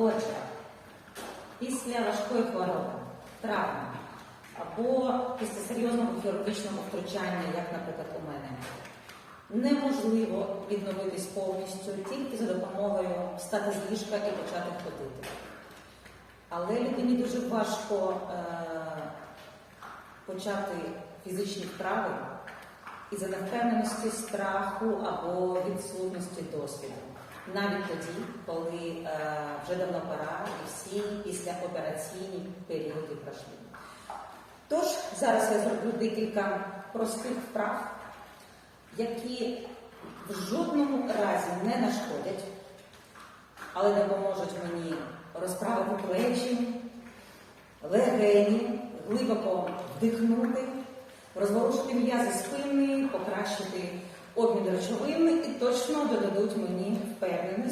Отже, після важкої хвороби, травми або після серйозного хірургічного втручання, як, наприклад, у мене, неможливо відновитись повністю тільки за допомогою встати з ліжка і почати ходити. Але людині дуже важко е, почати фізичні вправи із-за невпевненості, страху або відсутності досвіду. Навіть тоді, коли е, вже давно пора і всі післяопераційні періоди пройшли. Тож зараз я зроблю декілька простих вправ, які в жодному разі не нашкодять, але допоможуть мені розправити плечі, легені, глибоко вдихнути, розворушити м'язи спини, покращити речовини і точно додадуть мені впевненості. у